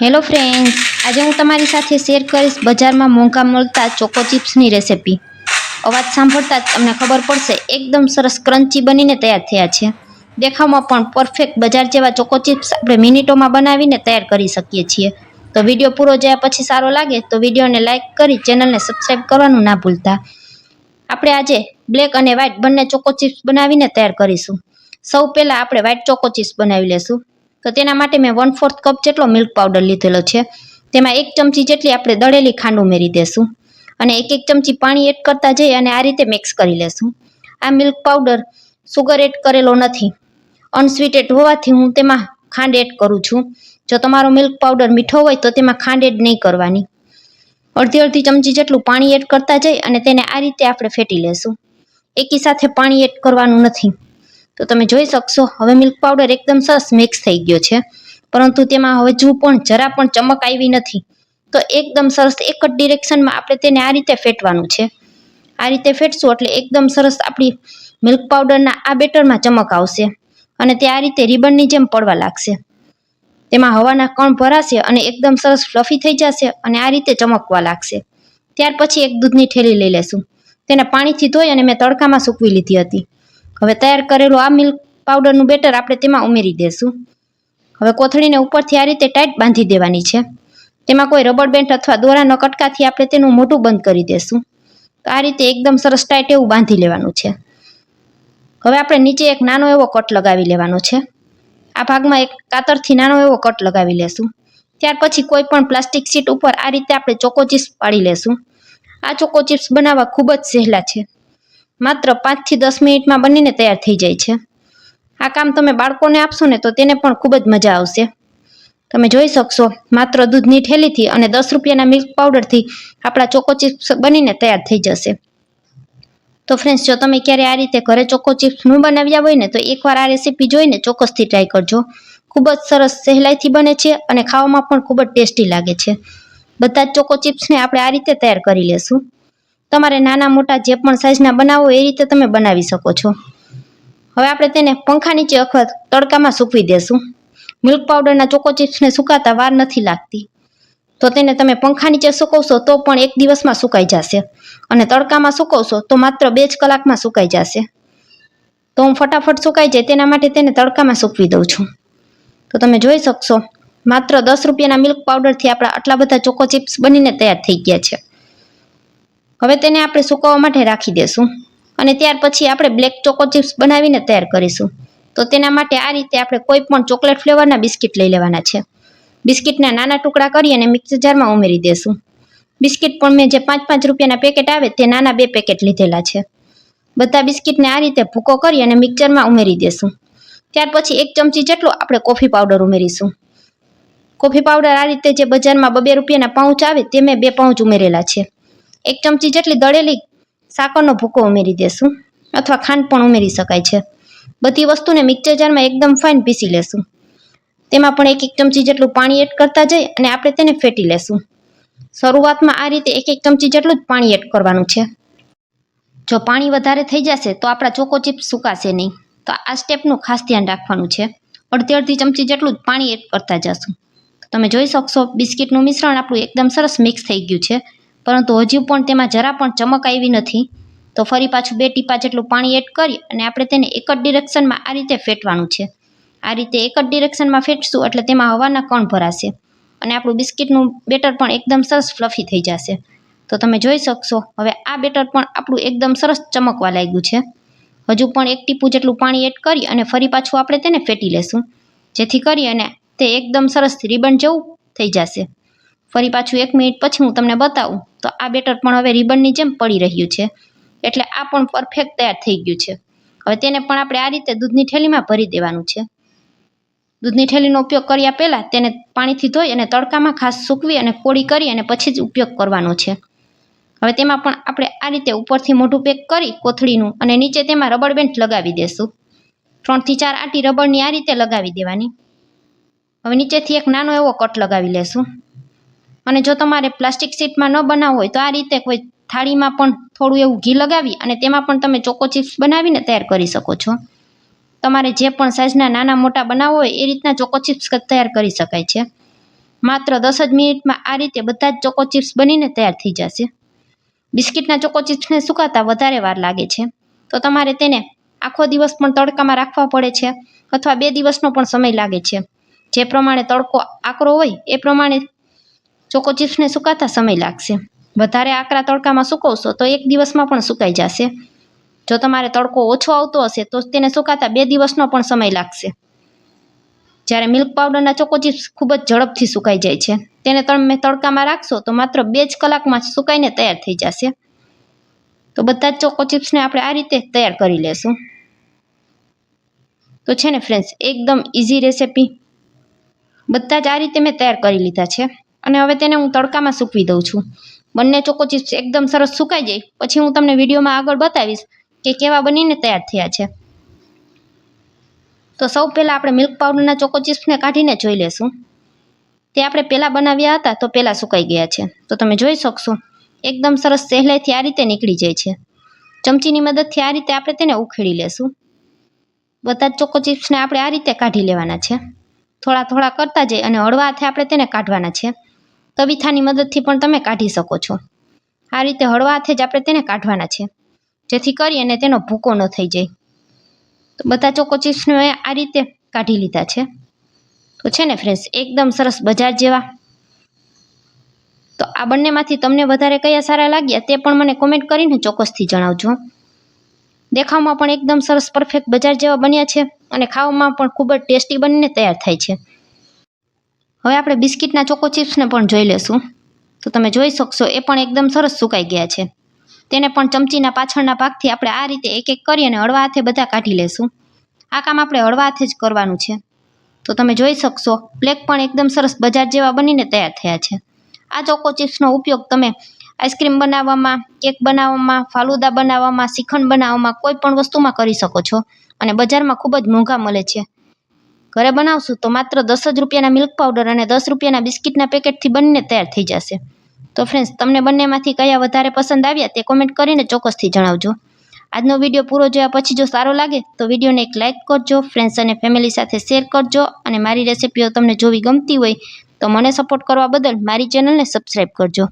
Hello friends આજે હું તમારી સાથે શેર કરીશ બજારમાં મોંઘા મળતા ચોકો ચિપ્સની રેસિપી અવાજ સાંભળતા જ તમને ખબર પડશે, એકદમ સરસ ક્રન્ચી બનીને તૈયાર થયા છે. દેખાવમાં પણ પરફેક્ટ બજાર જેવા ચોકો ચિપ્સ આપણે મિનિટોમાં બનાવીને તૈયાર કરી શકીએ છીએ. તો વીડિયો પૂરો જયા પછી સારો લાગે તો વિડીયોને લાઇક કરી ચેનલને સબસ્ક્રાઈબ કરવાનું ના ભૂલતા. આપણે આજે બ્લેક અને વ્હાઇટ બંને ચોકો ચિપ્સ બનાવીને તૈયાર કરીશું. સૌ પહેલાં આપણે વ્હાઇટ ચોકો ચિપ્સ બનાવી લેશું. તો તેના માટે મેં વન ફોર્થ કપ જેટલો મિલ્ક પાવડર લીધેલો છે. તેમાં એક ચમચી જેટલી આપણે દળેલી ખાંડ ઉમેરી દેશું અને એક એક ચમચી પાણી એડ કરતા જઈ અને આ રીતે મિક્સ કરી લેશું. આ મિલ્ક પાવડર સુગર એડ કરેલો નથી. અનસ્વીટેડ હોવાથી હું તેમાં ખાંડ એડ કરું છું. જો તમારો મિલ્ક પાવડર મીઠો હોય તો તેમાં ખાંડ એડ નહીં કરવાની. અડધી અડધી ચમચી જેટલું પાણી એડ કરતા જઈ અને તેને આ રીતે આપણે ફેટી લેશું. એકી સાથે પાણી એડ કરવાનું નથી. તો તમે જોઈ શકશો, હવે મિલ્ક પાવડર એકદમ સરસ મિક્સ થઈ ગયો છે. પરંતુ તેમાં હજુ પણ, જરા પણ ચમક આવી નથી. તો એકદમ સરસ એક જ ડિરેક્શનમાં આપણે તેને આ રીતે ફેટવાનું છે. આ રીતે ફેટશું એટલે એકદમ સરસ આપણી મિલ્ક પાવડરના આ બેટરમાં ચમક આવશે. અને તે આ રીતે રિબનની જેમ પડવા લાગશે. તેમાં હવાના કણ ભરાશે અને એકદમ સરસ ફ્લફી થઈ જશે અને આ રીતે ચમકવા લાગશે. ત્યાર પછી એક દૂધની ઠેલી લઈ લેશું. તેને પાણીથી ધોઈ અને મેં તડકામાં સૂકવી લીધી હતી. હવે તૈયાર કરેલું આ મિલ્ક પાવડરનું બેટર આપણે તેમાં ઉમેરી દેશું. હવે કોથળીને ઉપરથી આ રીતે ટાઈટ બાંધી દેવાની છે. તેમાં કોઈ રબર બેન્ડ અથવા દોરાના કટકાથી આપણે તેનું મોઢું બંધ કરી દેશું. તો આ રીતે એકદમ સરસ ટાઈટ એવું બાંધી લેવાનું છે. હવે આપણે નીચે એક નાનો એવો કટ લગાવી લેવાનો છે. આ ભાગમાં એક કાતરથી નાનો એવો કટ લગાવી લેશું. ત્યાર પછી કોઈ પણ પ્લાસ્ટિક શીટ ઉપર આ રીતે આપણે ચોકો ચિપ્સ પાડી લેશું. આ ચોકો ચિપ્સ બનાવવા ખૂબ જ સહેલા છે. માત્ર પાંચથી દસ મિનિટમાં બનીને તૈયાર થઈ જાય છે. આ કામ તમે બાળકોને આપશો ને તો તેને પણ ખૂબ જ મજા આવશે. તમે જોઈ શકશો, માત્ર દૂધની ઠેલીથી અને દસ રૂપિયાના મિલ્ક પાવડરથી આપણા ચોકો ચિપ્સ બનીને તૈયાર થઈ જશે. તો ફ્રેન્ડ્સ જો તમે ક્યારે આ રીતે ઘરે ચોકો ચિપ્સ ન બનાવ્યા હોય ને તો એકવાર આ રેસીપી જોઈને ચોક્કસથી ટ્રાય કરજો. ખૂબ જ સરસ સહેલાઈથી બને છે અને ખાવામાં પણ ખૂબ જ ટેસ્ટી લાગે છે. બધા જ ચોકો ચિપ્સને આપણે આ રીતે તૈયાર કરી લેશું. તમારે નાના મોટા જે પણ સાઇઝના બનાવો એ રીતે તમે બનાવી શકો છો. હવે આપણે તેને પંખા નીચે અથવા તડકામાં સૂકવી દેશું. મિલ્ક પાવડરના ચોકો ચિપ્સને સુકાતા વાર નથી લાગતી. તો તેને તમે પંખા નીચે સૂકવશો તો પણ એક દિવસમાં સુકાઈ જશે. અને તડકામાં સૂકવશો તો માત્ર બે જ કલાકમાં સુકાઈ જશે. તો હું ફટાફટ સુકાઈ જાય તેના માટે તેને તડકામાં સૂકવી દઉં છું. તો તમે જોઈ શકશો, માત્ર દસ રૂપિયાના મિલ્ક પાવડરથી આપણા આટલા બધા ચોકો ચિપ્સ બનીને તૈયાર થઈ ગયા છે. હવે તેને આપણે સુકવવા માટે રાખી દેશું. અને ત્યાર પછી આપણે બ્લેક ચોકો ચિપ્સ બનાવીને તૈયાર કરીશું. તો તેના માટે આ રીતે આપણે કોઈ પણ ચોકલેટ ફ્લેવરના બિસ્કિટ લઈ લેવાના છે. બિસ્કિટના નાના ટુકડા કરી અને મિક્સર જારમાં ઉમેરી દેશું. બિસ્કિટ પણ મેં જે પાંચ પાંચ રૂપિયાના પેકેટ આવે તે નાના બે પેકેટ લીધેલા છે. બધા બિસ્કિટને આ રીતે ભૂકો કરી અને મિક્સરમાં ઉમેરી દેશું. ત્યાર પછી એક ચમચી જેટલો આપણે કોફી પાવડર ઉમેરીશું. કોફી પાવડર આ રીતે જે બજારમાં બબે રૂપિયાના પાઉચ આવે તે મેં બે પાઉચ ઉમેરેલા છે. એક ચમચી જેટલી દળેલી સાકરનો ભૂકો ઉમેરી દેશું અથવા ખાંડ પણ ઉમેરી શકાય છે. બધી વસ્તુને મિક્સર જારમાં એકદમ ફાઇન પીસી લેશું. તેમાં પણ એક એક ચમચી જેટલું પાણી એડ કરતા જઈ અને આપણે તેને ફેટી લેશું. શરૂઆતમાં આ રીતે એક એક ચમચી જેટલું જ પાણી એડ કરવાનું છે. જો પાણી વધારે થઈ જશે તો આપણા ચોકો ચિપ્સ સુકાશે નહીં. તો આ સ્ટેપનું ખાસ ધ્યાન રાખવાનું છે. અડધી અડધી ચમચી જેટલું જ પાણી એડ કરતા જશું. તમે જોઈ શકશો, બિસ્કિટનું મિશ્રણ આપણું એકદમ સરસ મિક્સ થઈ ગયું છે. પરંતુ હજુ પણ તેમાં જરા પણ ચમક આવી નથી. તો ફરી પાછું બે ટીપા જેટલું પાણી એડ કરી અને આપણે તેને એક જ ડિરેક્શનમાં આ રીતે ફેટવાનું છે. આ રીતે એક જ ડિરેક્શનમાં ફેટશું એટલે તેમાં હવાના કણ ભરાશે અને આપણું બિસ્કિટનું બેટર પણ એકદમ સરસ ફ્લફી થઈ જશે. તો તમે જોઈ શકશો, હવે આ બેટર પણ આપણું એકદમ સરસ ચમકવા લાગ્યું છે. હજુ પણ એક ટીપું જેટલું પાણી એડ કરી અને ફરી પાછું આપણે તેને ફેટી લેશું. જેથી કરી અને તે એકદમ સરસ રિબન જેવું થઈ જશે. ફરી પાછું એક મિનિટ પછી હું તમને બતાવું, તો આ બેટર પણ હવે રિબનની જેમ પડી રહ્યું છે. એટલે આ પણ પરફેક્ટ તૈયાર થઈ ગયું છે. હવે તેને પણ આપણે આ રીતે દૂધની થેલીમાં ભરી દેવાનું છે. દૂધની થેલીનો ઉપયોગ કર્યા પહેલાં તેને પાણીથી ધોઈ અને તડકામાં ખાસ સૂકવી અને કોળી કરી અને પછી જ ઉપયોગ કરવાનો છે. હવે તેમાં પણ આપણે આ રીતે ઉપરથી મોઢું પેક કરી કોથળીનું અને નીચે તેમાં રબર બેન્ડ લગાવી દેશું. ત્રણથી ચાર આટી રબરની આ રીતે લગાવી દેવાની. હવે નીચેથી એક નાનો એવો કટ લગાવી લેશું. અને જો તમારે પ્લાસ્ટિક શીટમાં ન બનાવવું હોય તો આ રીતે કોઈ થાળીમાં પણ થોડું એવું ઘી લગાવી અને તેમાં પણ તમે ચોકો ચિપ્સ બનાવીને તૈયાર કરી શકો છો. તમારે જે પણ સાઇઝના નાના મોટા બનાવવો હોય એ રીતના ચોકો ચિપ્સ તૈયાર કરી શકાય છે. માત્ર દસ જ મિનિટમાં આ રીતે બધા જ ચોકો ચિપ્સ બનીને તૈયાર થઈ જશે. બિસ્કિટના ચોકો ચિપ્સને સુકાતા વધારે વાર લાગે છે. તો તમારે તેને આખો દિવસ પણ તડકામાં રાખવા પડે છે અથવા બે દિવસનો પણ સમય લાગે છે. જે પ્રમાણે તડકો આકરો હોય એ પ્રમાણે ચોકો ચિપ્સને સુકાતા સમય લાગશે. વધારે આકરા તડકામાં સુકવશો તો એક દિવસમાં પણ સુકાઈ જશે. જો તમારે તડકો ઓછો આવતો હશે તો તેને સુકાતા બે દિવસનો પણ સમય લાગશે. જ્યારે મિલ્ક પાવડરના ચોકો ચિપ્સ ખૂબ જ ઝડપથી સુકાઈ જાય છે. તેને તમે તડકામાં રાખશો તો માત્ર બે જ કલાકમાં સુકાઈને તૈયાર થઈ જશે. તો બધા જ ચોકો ચિપ્સને આપણે આ રીતે તૈયાર કરી લેશું. તો છે ને ફ્રેન્ડ્સ એકદમ ઇઝી રેસિપી બધા જ આ રીતે મેં તૈયાર કરી લીધા છે. અને હવે તેને હું તડકામાં સૂકવી દઉં છું. બંને ચોકો ચિપ્સ એકદમ સરસ સુકાઈ જાય. પછી હું તમને વિડીયોમાં આગળ બતાવીશ કે કેવા બનીને તૈયાર થયા છે. તો સૌ પહેલાં આપણે મિલ્ક પાવડરના ચોકો ચિપ્સને કાઢીને જોઈ લેશું. તે આપણે પહેલાં બનાવ્યા હતા તો પહેલાં સુકાઈ ગયા છે. તો તમે જોઈ શકશો, એકદમ સરસ સહેલાઈથી આ રીતે નીકળી જાય છે. ચમચીની મદદથી આ રીતે આપણે તેને ઉખેડી લેશું. બધા જ ચોકો ચિપ્સને આપણે આ રીતે કાઢી લેવાના છે. થોડા થોડા કરતા જઈ અને હળવા હાથે આપણે તેને કાઢવાના છે. તવીથાની મદદથી પણ તમે કાઢી શકો છો. આ રીતે હળવા હાથે જ આપણે તેને કાઢવાના છે. જેથી કરી અને તેનો ભૂકો ન થઈ જાય. તો બધા ચોકો ચિપ્સને આ રીતે કાઢી લીધા છે. તો છે ને ફ્રેન્ડ્સ એકદમ સરસ બજાર જેવા. તો આ બંનેમાંથી તમને વધારે કયા સારા લાગ્યા તે પણ મને કોમેન્ટ કરીને ચોક્કસથી જણાવજો. દેખાવમાં પણ એકદમ સરસ પરફેક્ટ બજાર જેવા બન્યા છે અને ખાવામાં પણ ખૂબ જ ટેસ્ટી બનીને તૈયાર થાય છે. હવે આપણે બિસ્કિટના ચોકો ચિપ્સને પણ જોઈ લેશું. તો તમે જોઈ શકશો, એ પણ એકદમ સરસ સુકાઈ ગયા છે. તેને પણ ચમચીના પાછળના ભાગથી આપણે આ રીતે એક એક કરી અને હળવા હાથે બધા કાઢી લેશું. આ કામ આપણે હળવા હાથે જ કરવાનું છે. તો તમે જોઈ શકશો, બ્લેક પણ એકદમ સરસ બજાર જેવા બનીને તૈયાર થયા છે. આ ચોકો ચિપ્સનો ઉપયોગ તમે આઈસ્ક્રીમ બનાવવામાં, કેક બનાવવામાં, ફાલુદા બનાવવામાં, શ્રીખંડ બનાવવામાં કોઈ પણ વસ્તુમાં કરી શકો છો. અને બજારમાં ખૂબ જ મોંઘા મળે છે. ઘરે બનાવશું તો માત્ર દસ જ રૂપિયાના મિલ્ક પાવડર અને દસ રૂપિયાના બિસ્કિટના પેકેટથી બંને તૈયાર થઈ જશે. તો ફ્રેન્ડ્સ તમને બંનેમાંથી કયા વધારે પસંદ આવ્યા તે કોમેન્ટ કરીને ચોક્કસથી જણાવજો. આજનો વીડિયો પૂરો જોયા પછી જો સારો લાગે, તો વિડીયોને એક લાઇક કરજો ફ્રેન્ડ્સ અને ફેમિલી સાથે શેર કરજો અને મારી રેસિપીઓ તમને જોવી ગમતી હોય તો મને સપોર્ટ કરવા બદલ મારી ચેનલને સબસ્ક્રાઈબ કરજો.